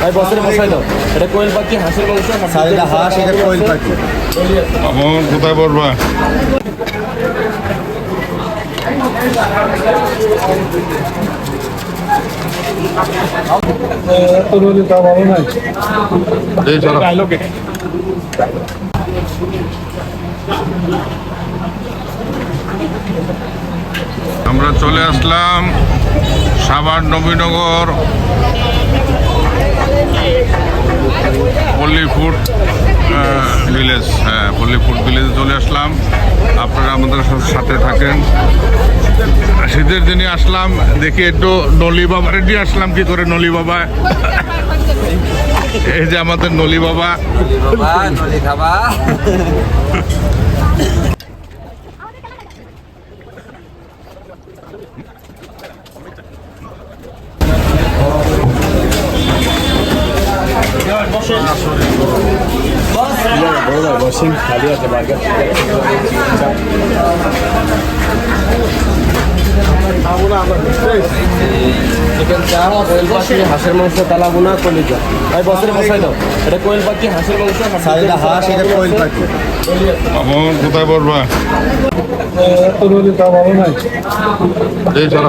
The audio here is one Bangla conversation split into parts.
ভাই বছরে বসাই দাও। এটা কোয়েল পাখি হাঁসের মাংস স্যার এটা হাঁস এটা কোয়েল পাখি। মামন কোথায় পড়বা। আমরা চলে আসলাম সাভার নবীনগর পল্লী ফুড ভিলেজ হ্যাঁ পল্লী ফুড ভিলেজে চলে আসলাম আপনারা আমাদের সা- সাথে থাকেন শীতের দিনে আসলাম, দেখি একটু নলি বাবা, রেডি আসলাম, কি করে নলি বাবা? এই যে আমাদের নলি বাবা। বসেন খালি আছে চিকেন চাপ কোয়েল পাখি হাঁসের মাংস তালা বোনা কলিজা। ভাই বছরে বসাই দাও এটা কোয়েল পাখি হাঁসের মাংস এটা হাঁস এটা কোয়েল পাখি। মামন কোথায় পড়বা এই চলো।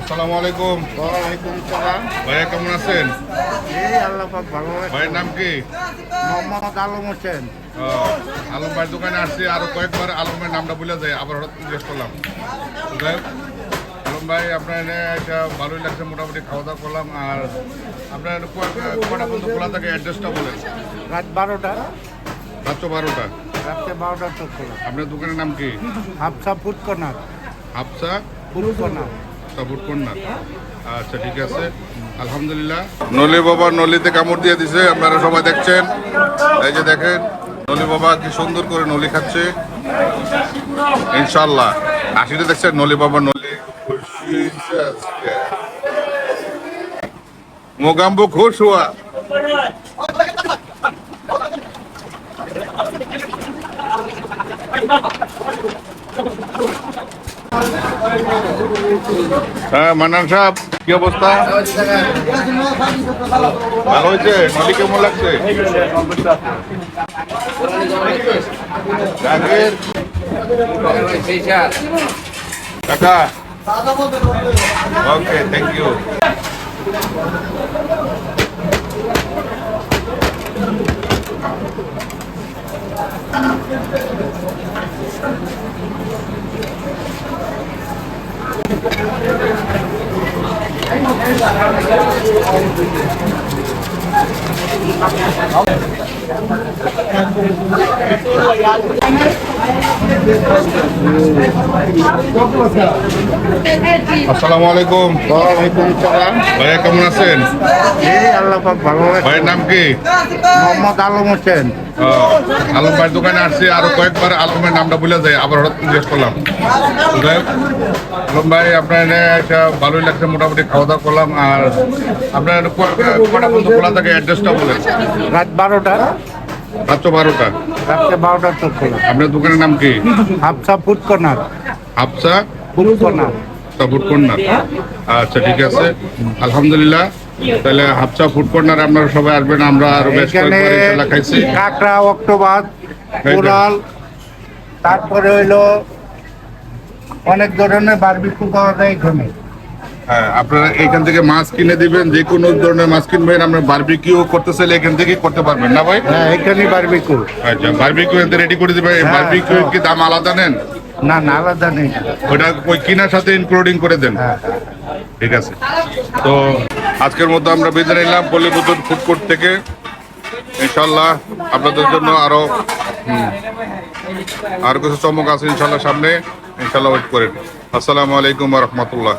আসসালামু আলাইকুম ভাইয়া কেমন আছেন? এই আল্লাহ পাক ভালো। ভাইয়ের নাম কি? মোহাম্মদ আলম হোসেন। আলম ভাইয়ের দোকানে আসছি। আরও কয়েকবার আলমের নামটা ভুলে যায় আবার হঠাৎ জিজ্ঞেস করলাম। আলম ভাই আপনার এটা ভালোই লাগছে মোটামুটি খাওয়া দাওয়া করলাম। আর আপনার কটা পর্যন্ত খোলা থাকে? অ্যাড্রেসটা বলেন। রাত বারোটা। রাত্র বারোটা? রাত্রে বারোটা তো খোলা। আপনার দোকানের নাম কি? Hafsa food corner. Hafsa support corner আচ্ছা ঠিক আছে। আলহামদুলিল্লাহ। নলি বাবা নলিতে কামড় দিয়ে দিছে আপনারা সবাই দেখছেন। এই যে দেখেন নলি বাবা কি সুন্দর করে নলি খাচ্ছে। ইনশাল্লাহ হাসিটা দেখছেন নলি বাবা নলি খুশি আজকে। মোগাম্বো খুশ হুয়া মান্নান সাহেব কি অবস্থা? ভালো হয়েছে? নদী কেমন লাগছে? কাকা okay thank you Thank you. আসসালামু আলাইকুম। ওয়ালাইকুম সালাম। ভাইয়া কেমন আছেন? এই আল্লাহ পাক ভালো ভাইয়ের নাম কি? মোহাম্মদ আলম হোসেন। আলম ভাইয়ের দোকানে আসছি আরও কয়েকবার আলমের নামটা ভুলে যায় আবার হঠাৎ জিজ্ঞেস করলাম। আলম ভাই আপনার একটা ভালোই লাগছে মোটামুটি খাওয়া দাওয়া করলাম আর আপনার ক- কটা পর্যন্ত খোলা থাকে অ্যাড্রেসটা বলেন। রাত বারোটা রাত্র বারোটা? রাত্রে বারোটা তো খোলা। আপনার দোকানের নাম কি? Hafsa food corner. Hafsa food corner. Food corner. আচ্ছা ঠিক আছে। আলহামদুলিল্লাহ। তাহলে হাফসা ফুড কর্নার আপনারা সবাই আসবেন আমরা আরও বেশ কয়েকবার খাইছি। কাঁকড়া অক্টোবাস কোরাল তারপরে হইল অনেক ধরনের বারবিকিউ পাওয়া যায় এখানে। আপনারা এখান থেকে মাছ কিনে দিবেন যে কোনো ধরনের মাছ কিনবেন আমরা বারবিকিউ করতে চাইলে এখান থেকে করতে পারবেন না ভাই? হ্যাঁ এখানে বারবিকিউ আচ্ছা বারবিকিউ এতে রেডি করে দিবেন হ্যাঁ, বারবিকিউ হ্যাঁ। কি দাম আলাদা নেন? না না আলাদা নেই। ওটা ওই কিনার সাথে ইনক্লুডিং করে দেন। হ্যাঁ। ঠিক আছে। তো আজকের মতো আমরা বিদায় নিলাম পল্লীবিদ্যুৎ ফুড কোর্ট থেকে। ইনশাল্লাহ আপনাদের জন্য আরও আরও কিছু চমক আছে ইনশাল্লাহ সামনে। ইনশাল্লাহ ওয়েট করেন। আসসালামু আলাইকুম রহমতুল্লাহ।